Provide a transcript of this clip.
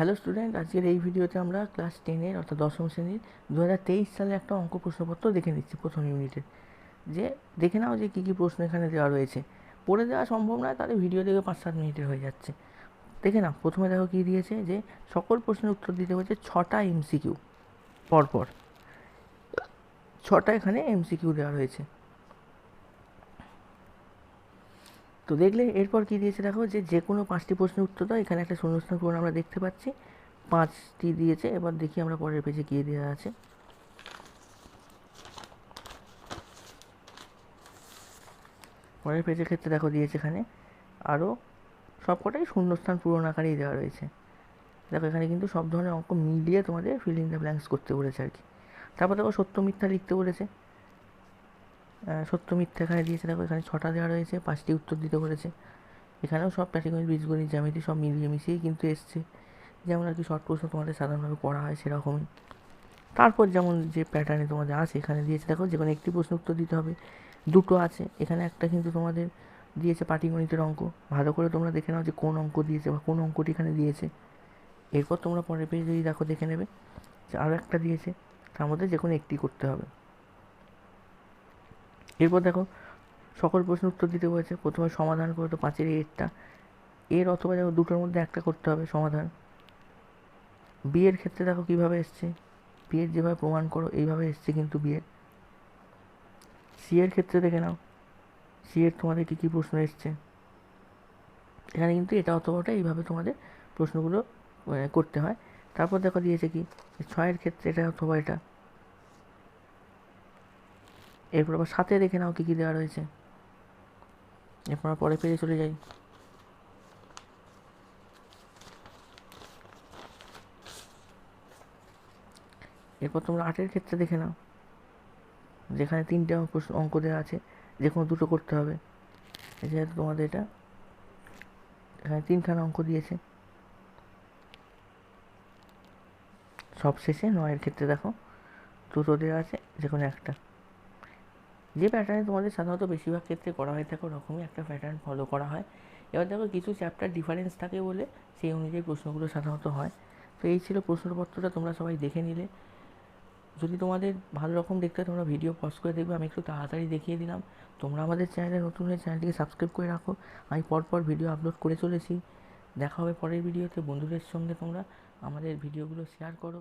Hello student আজকের এই ভিডিওতে আমরা ক্লাস টেনের অর্থাৎ দশম শ্রেণির দু হাজার তেইশ সালে একটা অঙ্ক প্রশ্নপত্র দেখে নিচ্ছি প্রথম ইউনিটের যে দেখে নাও যে কী কী প্রশ্ন এখানে দেওয়া রয়েছে। পড়ে দেওয়া সম্ভব নয়, তাহলে ভিডিও দেখে পাঁচ সাত মিনিটের হয়ে যাচ্ছে। দেখে নাও, প্রথমে দেখো কী দিয়েছে যে সকল প্রশ্নের উত্তর দিতে হচ্ছে ছটা এমসিকিউ পরপর। ছটা এখানে এমসিকিউ দেওয়া রয়েছে। তো দেখলে এরপর কী দিয়েছে দেখো যে যে কোনো পাঁচটি প্রশ্নের উত্তর দাও, এখানে একটা শূন্যস্থান পূরণ আমরা দেখতে পাচ্ছি। পাঁচটি দিয়েছে, এবার দেখি আমরা পরের পেজে গিয়ে দেওয়া আছে। পরের পেজের ক্ষেত্রে দেখো দিয়েছে এখানে আরও সবকটাই শূন্যস্থান পূরণ আকারেই দেওয়া রয়েছে। দেখো এখানে কিন্তু সব ধরনের অঙ্ক মিলিয়ে তোমাদের ফিল দ্য ব্ল্যাঙ্কস করতে বলেছে আর কি। তারপর দেখো সত্য মিথ্যা লিখতে বলেছে। সত্য মিথ্যা এখানে দিয়েছে। দেখো, এখানে ছটা দেওয়া রয়েছে, পাঁচটি উত্তর দিতে বলেছে এখানেও সব প্যাটিগণিত বীজগণিত, জ্যামিতি সব মিলিয়ে মিশিয়েই কিন্তু এসছে। যেমন আর কি শর্ট প্রশ্ন তোমাদের সাধারণভাবে পড়া হয় সেরকমই। তারপর যেমন যে প্যাটার্নে তোমাদের আছে, এখানে দিয়েছে। দেখো যে কোনো একটি প্রশ্ন উত্তর দিতে হবে। দুটো আছে। এখানে একটা কিন্তু তোমাদের দিয়েছে পাটিগণিতের অঙ্ক। ভালো করে তোমরা দেখে নাও যে কোন অঙ্ক দিয়েছে বা কোন অঙ্কটি এখানে দিয়েছে। এরপর তোমরা পরের পেজে যদি দেখো, দেখে নেবে যে আরও একটা দিয়েছে। তার মধ্যে যে কোনো একটি করতে হবে। এরপর দেখো, সকল প্রশ্ন উত্তর দিতে বলেছে। প্রথমে সমাধান করে তো পাঁচের এরটা। এর অথবা দেখো দুটোর মধ্যে একটা করতে হবে সমাধান। বিয়ের ক্ষেত্রে দেখো কীভাবে এসছে? বিয়ের যেভাবে প্রমাণ করো, এইভাবে এসছে কিন্তু বিয়ের সি এর ক্ষেত্রে দেখে নাও। সি এর তোমাদের কী কী প্রশ্ন এসছে? এখানে কিন্তু এটা অথবা ওটা, এইভাবে তোমাদের প্রশ্নগুলো করতে হয়। তারপর দেখো দিয়েছে কি? ছয়ের ক্ষেত্রে এটা অথবা এটা। এরপর আবার সাথে দেখে নাও কী কী দেওয়া রয়েছে। এরপর পরে পেজে চলে যাই। এরপর তোমরা আটের ক্ষেত্রে দেখে নাও। যেখানে তিনটে অঙ্ক অঙ্ক দেওয়া আছে যে কোনো দুটো করতে হবে। যেহেতু তোমাদের এটা, এখানে তিনখানা অঙ্ক দিয়েছে। সব শেষে নয়ের ক্ষেত্রে দেখো, দুটো দেওয়া আছে যে কোনো একটা। যে প্যাটার্নে তোমাদের সাধারণত বেশিরভাগ ক্ষেত্রে করা হয়ে থাকে, ওরকমই একটা প্যাটার্ন ফলো করা হয়। এবার দেখো কিছু চ্যাপ্টার ডিফারেন্স থাকে বলে সেই অনুযায়ী প্রশ্নগুলো সাধারণত হয়। তো এই ছিল প্রশ্নপত্রটা, তোমরা সবাই দেখে নিলে। যদি তোমাদের ভালো রকম দেখতে তোমরা ভিডিও পজ করে দেখবে। আমি একটু তাড়াতাড়ি দেখিয়ে দিলাম। তোমরা আমাদের চ্যানেলে নতুন হয়ে চ্যানেলটিকে সাবস্ক্রাইব করে রাখো। আমি পরপর ভিডিও আপলোড করে চলেছি। দেখা হবে পরের ভিডিওতে বন্ধুদের সঙ্গে তোমরা আমাদের ভিডিওগুলো শেয়ার করো।